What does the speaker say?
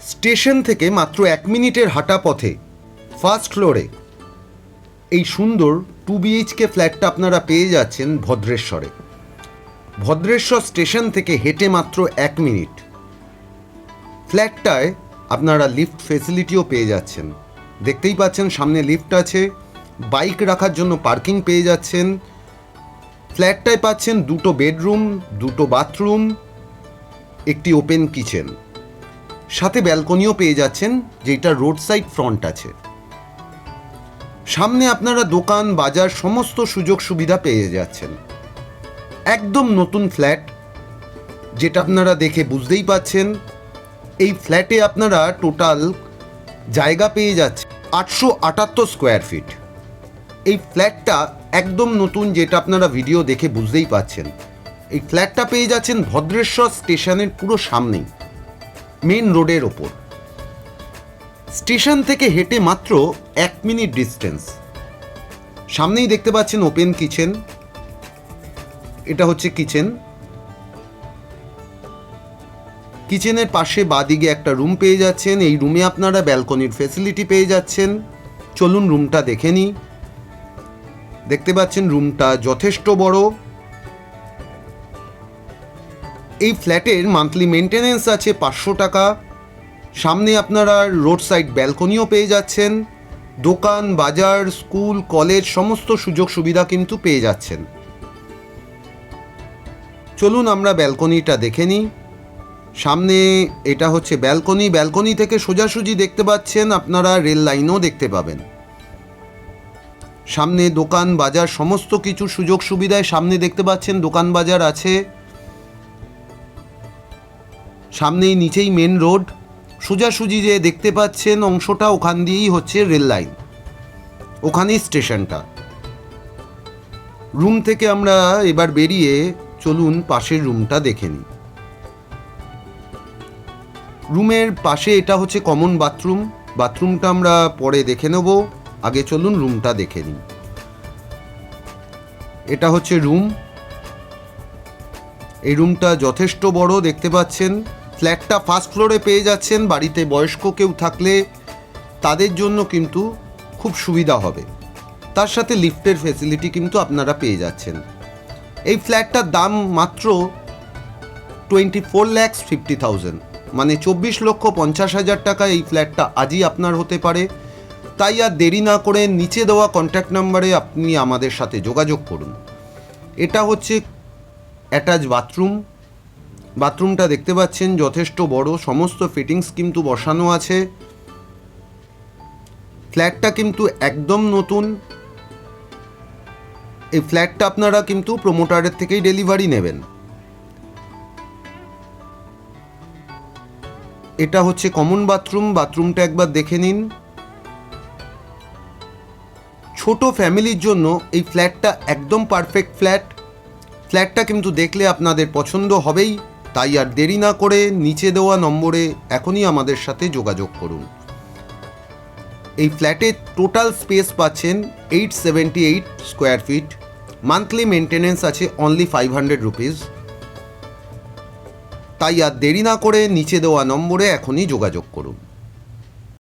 Station থেকে মাত্র এক মিনিটের হাঁটা পথে ফার্স্ট ফ্লোরে এই সুন্দর টু বিএইচকে ফ্ল্যাটটা আপনারা পেয়ে যাচ্ছেন ভদ্রেশ্বরে। ভদ্রেশ্বর স্টেশন থেকে হেঁটে মাত্র এক মিনিট। ফ্ল্যাটটায় আপনারা লিফট ফেসিলিটিও পেয়ে যাচ্ছেন। দেখতেই পাচ্ছেন সামনে লিফট আছে বাইক রাখার জন্য পার্কিং পেয়ে যাচ্ছেন। ফ্ল্যাটটায় পাচ্ছেন দুটো বেডরুম দুটো বাথরুম একটি ওপেন কিচেন সাথে ব্যালকনিও পেয়ে যাচ্ছেন, যেটা রোড সাইড ফ্রন্ট আছে। সামনে আপনারা দোকান, বাজার, সমস্ত সুযোগ সুবিধা পেয়ে যাচ্ছেন। একদম নতুন ফ্ল্যাট, যেটা আপনারা দেখে বুঝতেই পাচ্ছেন, এই ফ্ল্যাটে আপনারা টোটাল জায়গা পেয়ে যাচ্ছে আটশো আটাত্তর স্কোয়ার ফিট। এই ফ্ল্যাটটা একদম নতুন, যেটা আপনারা ভিডিও দেখে বুঝতেই পাচ্ছেন। এই ফ্ল্যাটটা পেয়ে যাচ্ছেন ভদ্রেশ্বর স্টেশনের পুরো সামনেই। মেন রোডের ওপর। স্টেশন থেকে হেঁটে মাত্র এক মিনিট ডিস্টেন্স। সামনেই দেখতে পাচ্ছেন ওপেন কিচেন। এটা হচ্ছে কিচেন। কিচেনের পাশে বাদিকে একটা রুম পেয়ে যাচ্ছেন। এই রুমে আপনারা ব্যালকনির ফেসিলিটি পেয়ে যাচ্ছেন। চলুন রুমটা দেখে নিই। দেখতে পাচ্ছেন রুমটা যথেষ্ট বড়। এই ফ্ল্যাটের মান্থলি মেনটেনেন্স আছে পাঁচশো টাকা। সামনে আপনারা রোড সাইড ব্যালকনিও পেয়ে যাচ্ছেন। দোকান, বাজার স্কুল কলেজ সমস্ত সুযোগ সুবিধা কিন্তু পেয়ে যাচ্ছেন। চলুন আমরা ব্যালকনিটা দেখে নিই। সামনে এটা হচ্ছে ব্যালকনি ব্যালকনি থেকে সোজাসুজি দেখতে পাচ্ছেন, আপনারা রেল লাইনও দেখতে পাবেন। সামনে দোকান, বাজার, সমস্ত কিছু সুযোগ সুবিধায় সামনে দেখতে পাচ্ছেন, দোকান, বাজার আছে। সামনেই নিচেই মেন রোড সোজাসুজি যে দেখতে পাচ্ছেন অংশটা ওখান দিয়েই হচ্ছে রেল লাইন ওখানেই স্টেশনটা। রুম থেকে আমরা এবার বেরিয়ে চলুন পাশের রুমটা দেখে নিই। রুমের পাশে এটা হচ্ছে কমন বাথরুম বাথরুমটা আমরা পরে দেখে নেব। আগে চলুন রুমটা দেখে নিই। এটা হচ্ছে রুম এই রুমটা যথেষ্ট বড়, দেখতে পাচ্ছেন। ফ্ল্যাটটা ফার্স্ট ফ্লোরে পেয়ে যাচ্ছেন, বাড়িতে বয়স্ক কেউ থাকলে তাদের জন্য কিন্তু খুব সুবিধা হবে। তার সাথে লিফটের ফেসিলিটি কিন্তু আপনারা পেয়ে যাচ্ছেন। এই ফ্ল্যাটটার দাম মাত্র twenty four lakhs fifty thousand মানে চব্বিশ লক্ষ পঞ্চাশ হাজার টাকা এই ফ্ল্যাটটা আজই আপনার হতে পারে। তাই আর দেরি না করে নিচে দেওয়া কন্ট্যাক্ট নাম্বারে আপনি আমাদের সাথে যোগাযোগ করুন। এটা হচ্ছে অ্যাটাচ বাথরুম বাথরুমটা দেখতে পাচ্ছেন, যথেষ্ট বড়, সমস্ত ফিটিংস কিন্তু বসানো আছে। ফ্ল্যাটটা কিন্তু একদম নতুন। এই ফ্ল্যাটটা আপনারা কিন্তু প্রোমোটারের থেকেই ডেলিভারি নেবেন। এটা হচ্ছে কমন বাথরুম বাথরুমটা একবার দেখে নিন। ছোট ফ্যামিলির জন্য এই ফ্ল্যাটটা একদম পারফেক্ট ফ্ল্যাট ফ্ল্যাটটা কিন্তু দেখলে আপনাদের পছন্দ হবেই। তাই আর দেরি না করে নিচে দেওয়া নম্বরে এখনই আমাদের সাথে যোগাযোগ করুন। এই ফ্ল্যাটে টোটাল স্পেস পাচ্ছেন eight seventy eight square feet. Monthly maintenance আছে অনলি ফাইভ হান্ড্রেড রুপিস। তাই আর দেরি না করে নিচে দেওয়া নম্বরে এখনই যোগাযোগ করুন।